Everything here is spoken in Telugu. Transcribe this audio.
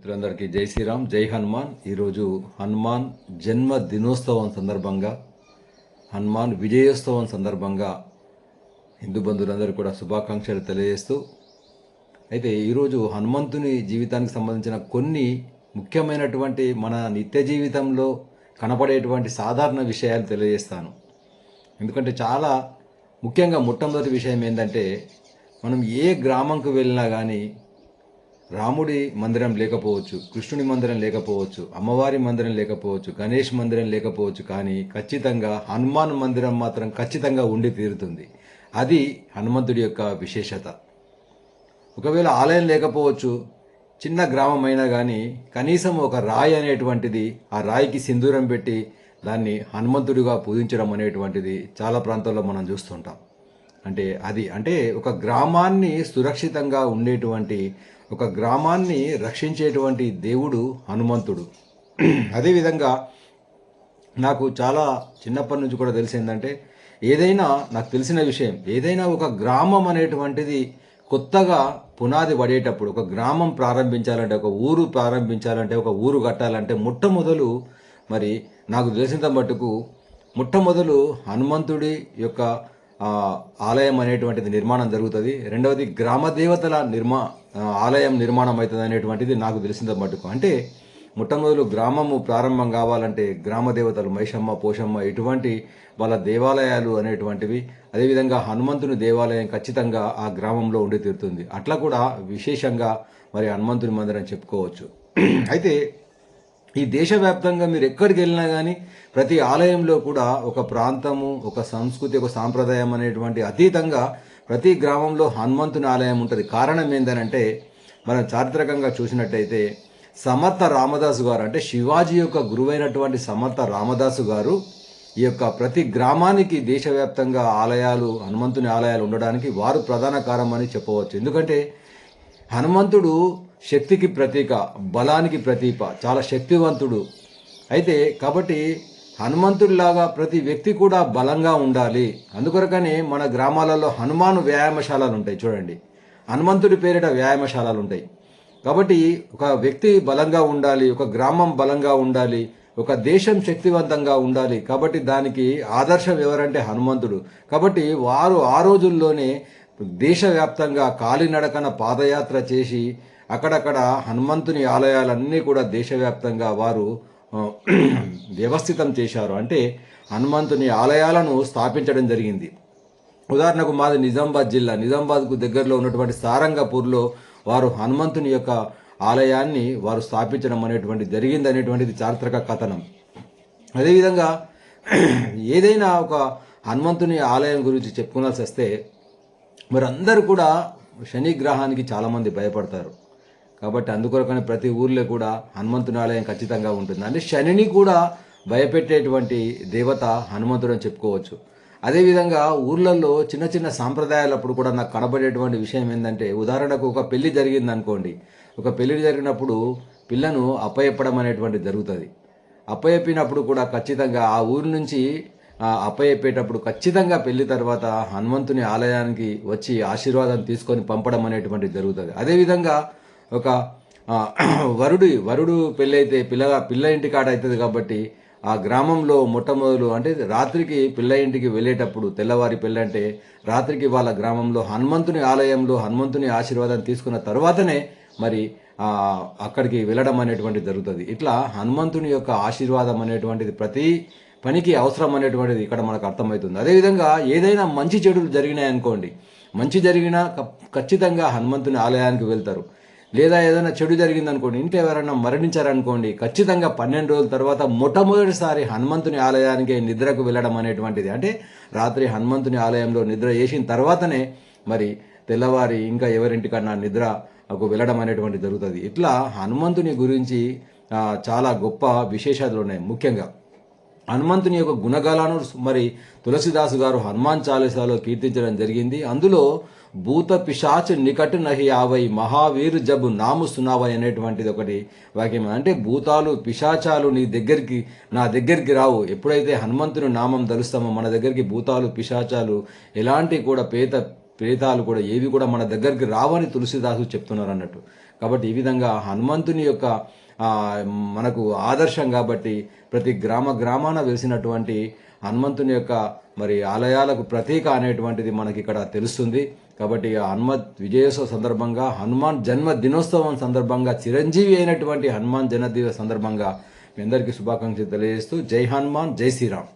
మిత్రులందరికీ జై శ్రీరామ్ జై హనుమాన్. ఈరోజు హనుమాన్ జన్మ దినోత్సవం సందర్భంగా హనుమాన్ విజయోత్సవం సందర్భంగా హిందూ బంధువులందరూ కూడా శుభాకాంక్షలు తెలియజేస్తూ అయితే ఈరోజు హనుమంతుని జీవితానికి సంబంధించిన కొన్ని ముఖ్యమైనటువంటి మన నిత్య జీవితంలో కనపడేటువంటి సాధారణ విషయాలు తెలియజేస్తాను. ఎందుకంటే చాలా ముఖ్యంగా మొట్టమొదటి విషయం ఏంటంటే మనం ఏ గ్రామంకు వెళ్ళినా కానీ రాముడి మందిరం లేకపోవచ్చు కృష్ణుని మందిరం లేకపోవచ్చు అమ్మవారి మందిరం లేకపోవచ్చు గణేష్ మందిరం లేకపోవచ్చు కానీ ఖచ్చితంగా హనుమాన్ మందిరం మాత్రం ఖచ్చితంగా ఉండి తీరుతుంది. అది హనుమంతుడి యొక్క విశేషత. ఒకవేళ ఆలయం లేకపోవచ్చు చిన్న గ్రామం అయినా కానీ కనీసం ఒక రాయి అనేటువంటిది ఆ రాయికి సింధూరం పెట్టి దాన్ని హనుమంతుడిగా పూజించడం అనేటువంటిది చాలా ప్రాంతాల్లో మనం చూస్తుంటాం. అంటే అది అంటే ఒక గ్రామాన్ని సురక్షితంగా ఉండేటువంటి ఒక గ్రామాన్ని రక్షించేటువంటి దేవుడు హనుమంతుడు. అదేవిధంగా నాకు చాలా చిన్నప్పటి నుంచి కూడా తెలిసిందంటే ఏదైనా నాకు తెలిసిన విషయం ఏదైనా ఒక గ్రామం అనేటువంటిది కొత్తగా పునాది పడేటప్పుడు ఒక గ్రామం ప్రారంభించాలంటే ఒక ఊరు ప్రారంభించాలంటే ఒక ఊరు కట్టాలంటే మొట్టమొదలు మరి నాకు తెలిసినంత మటుకు మొట్టమొదలు హనుమంతుడి యొక్క ఆలయం అనేటువంటిది నిర్మాణం జరుగుతుంది. రెండవది గ్రామ దేవతల నిర్మా ఆలయం నిర్మాణం అవుతుంది అనేటువంటిది నాకు తెలిసినంత మటుకు. అంటే మొట్టమొదలు గ్రామము ప్రారంభం కావాలంటే గ్రామ దేవతలు మైషమ్మ పోషమ్మ ఇటువంటి వాళ్ళ దేవాలయాలు అనేటువంటివి అదేవిధంగా హనుమంతుని దేవాలయం ఖచ్చితంగా ఆ గ్రామంలో ఉండి తీరుతుంది. అట్లా కూడా విశేషంగా మరి హనుమంతుని మందిరం చెప్పుకోవచ్చు. అయితే ఈ దేశవ్యాప్తంగా మీరు ఎక్కడికి వెళ్ళినా కానీ ప్రతి ఆలయంలో కూడా ఒక ప్రాంతము ఒక సంస్కృతి ఒక సాంప్రదాయం అనేటువంటి అతీతంగా ప్రతి గ్రామంలో హనుమంతుని ఆలయం ఉంటుంది. కారణం ఏంటనంటే మనం చారిత్రకంగా చూసినట్టయితే సమర్థ రామదాసు గారు అంటే శివాజీ యొక్క గురువైనటువంటి సమర్థ రామదాసు గారు ఈ యొక్క ప్రతి గ్రామానికి దేశవ్యాప్తంగా ఆలయాలు హనుమంతుని ఆలయాలు ఉండడానికి వారు ప్రధాన కారణం అని చెప్పవచ్చు. ఎందుకంటే హనుమంతుడు శక్తికి ప్రతీక బలానికి ప్రతీక చాలా శక్తివంతుడు. అయితే కాబట్టి హనుమంతుడిలాగా ప్రతి వ్యక్తి కూడా బలంగా ఉండాలి. అందుకొరకనే మన గ్రామాలలో హనుమాను వ్యాయామశాలలు ఉంటాయి చూడండి. హనుమంతుడి పేరిట వ్యాయామశాలలు ఉంటాయి. కాబట్టి ఒక వ్యక్తి బలంగా ఉండాలి ఒక గ్రామం బలంగా ఉండాలి ఒక దేశం శక్తివంతంగా ఉండాలి. కాబట్టి దానికి ఆదర్శం ఎవరంటే హనుమంతుడు. కాబట్టి వారు ఆ రోజుల్లోనే దేశవ్యాప్తంగా కాలినడకన పాదయాత్ర చేసి అక్కడక్కడ హనుమంతుని ఆలయాలన్నీ కూడా దేశవ్యాప్తంగా వారు వ్యవస్థితం చేశారు. అంటే హనుమంతుని ఆలయాలను స్థాపించడం జరిగింది. ఉదాహరణకు మాది నిజామాబాద్ జిల్లా. నిజామాబాద్కు దగ్గరలో ఉన్నటువంటి సారంగపూర్లో వారు హనుమంతుని యొక్క ఆలయాన్ని వారు స్థాపించడం అనేటువంటి జరిగింది అనేటువంటిది చారిత్రక కథనం. అదేవిధంగా ఏదైనా ఒక హనుమంతుని ఆలయం గురించి చెప్పుకోవాల్సి వస్తే మరి అందరూ కూడా శని గ్రహానికి చాలామంది భయపడతారు. కాబట్టి అందుకొరకనే ప్రతి ఊర్లో కూడా హనుమంతుని ఆలయం ఖచ్చితంగా ఉంటుంది. అంటే శనిని కూడా భయపెట్టేటువంటి దేవత హనుమంతుడు అని చెప్పుకోవచ్చు. అదేవిధంగా ఊర్లలో చిన్న చిన్న సాంప్రదాయాలప్పుడు కూడా నాకు కనబడేటువంటి విషయం ఏంటంటే ఉదాహరణకు ఒక పెళ్ళి జరిగింది అనుకోండి ఒక పెళ్ళి జరిగినప్పుడు పిల్లను అప్పయెప్పడం అనేటువంటిది జరుగుతుంది. అప్పయెప్పినప్పుడు కూడా ఖచ్చితంగా ఆ ఊరి నుంచి అప్పయెప్పేటప్పుడు ఖచ్చితంగా పెళ్ళి తర్వాత హనుమంతుని ఆలయానికి వచ్చి ఆశీర్వాదం తీసుకొని పంపడం అనేటువంటిది జరుగుతుంది. అదేవిధంగా ఒక వరుడి వరుడు వరుడు పెళ్ళి పిల్లగా పిల్ల ఇంటి కాడ అవుతుంది కాబట్టి ఆ గ్రామంలో మొట్టమొదలు అంటే రాత్రికి పిల్ల ఇంటికి వెళ్ళేటప్పుడు తెల్లవారి పెళ్ళంటే రాత్రికి వాళ్ళ గ్రామంలో హనుమంతుని ఆలయంలో హనుమంతుని ఆశీర్వాదం తీసుకున్న తర్వాతనే మరి అక్కడికి వెళ్ళడం అనేటువంటిది జరుగుతుంది. ఇట్లా హనుమంతుని యొక్క ఆశీర్వాదం అనేటువంటిది ప్రతి పనికి అవసరం అనేటువంటిది ఇక్కడ మనకు అర్థమవుతుంది. అదేవిధంగా ఏదైనా మంచి చెడులు జరిగినాయనుకోండి మంచి జరిగినా ఖచ్చితంగా హనుమంతుని ఆలయానికి వెళ్తారు. లేదా ఏదైనా చెడు జరిగింది అనుకోండి ఇంట్లో ఎవరైనా మరణించారనుకోండి ఖచ్చితంగా పన్నెండు రోజుల తర్వాత మొట్టమొదటిసారి హనుమంతుని ఆలయానికి నిద్రకు వెళ్ళడం అనేటువంటిది. అంటే రాత్రి హనుమంతుని ఆలయంలో నిద్ర చేసిన తర్వాతనే మరి తెల్లవారి ఇంకా ఎవరింటికన్నా నిద్రకు వెళ్ళడం అనేటువంటిది జరుగుతుంది. ఇట్లా హనుమంతుని గురించి చాలా గొప్ప విశేషాలు ఉన్నాయి ముఖ్యంగా. హనుమంతుని యొక్క గుణగాలను మరి తులసిదాసు గారు హనుమాన్ చాలీసాలో కీర్తించడం జరిగింది. అందులో భూత పిశాచ్ నికట్ నహి ఆవై మహావీరు జబు నాము సునావై అనేటువంటిది ఒకటి వాక్యం. అంటే భూతాలు పిశాచాలు నీ దగ్గరికి నా దగ్గరికి రావు. ఎప్పుడైతే హనుమంతుని నామం దలుస్తామో మన దగ్గరికి భూతాలు పిశాచాలు ఎలాంటి కూడా పేత ప్రేతాలు కూడా ఏవి కూడా మన దగ్గరికి రావని తులసిదాసు చెప్తున్నారు అన్నట్టు. కాబట్టి ఈ విధంగా హనుమంతుని యొక్క మనకు ఆదర్శం కాబట్టి ప్రతి గ్రామ గ్రామాన వెలిసినటువంటి హనుమంతుని యొక్క మరి ఆలయాలకు ప్రతీక అనేటువంటిది మనకి ఇక్కడ తెలుస్తుంది. కాబట్టి ఆ హనుమత్ విజయోత్సవ సందర్భంగా హనుమాన్ జన్మ దినోత్సవం సందర్భంగా చిరంజీవి అయినటువంటి హనుమాన్ జన్మదిన సందర్భంగా మీ అందరికీ శుభాకాంక్షలు తెలియజేస్తూ జై హనుమాన్ జై శ్రీరామ్.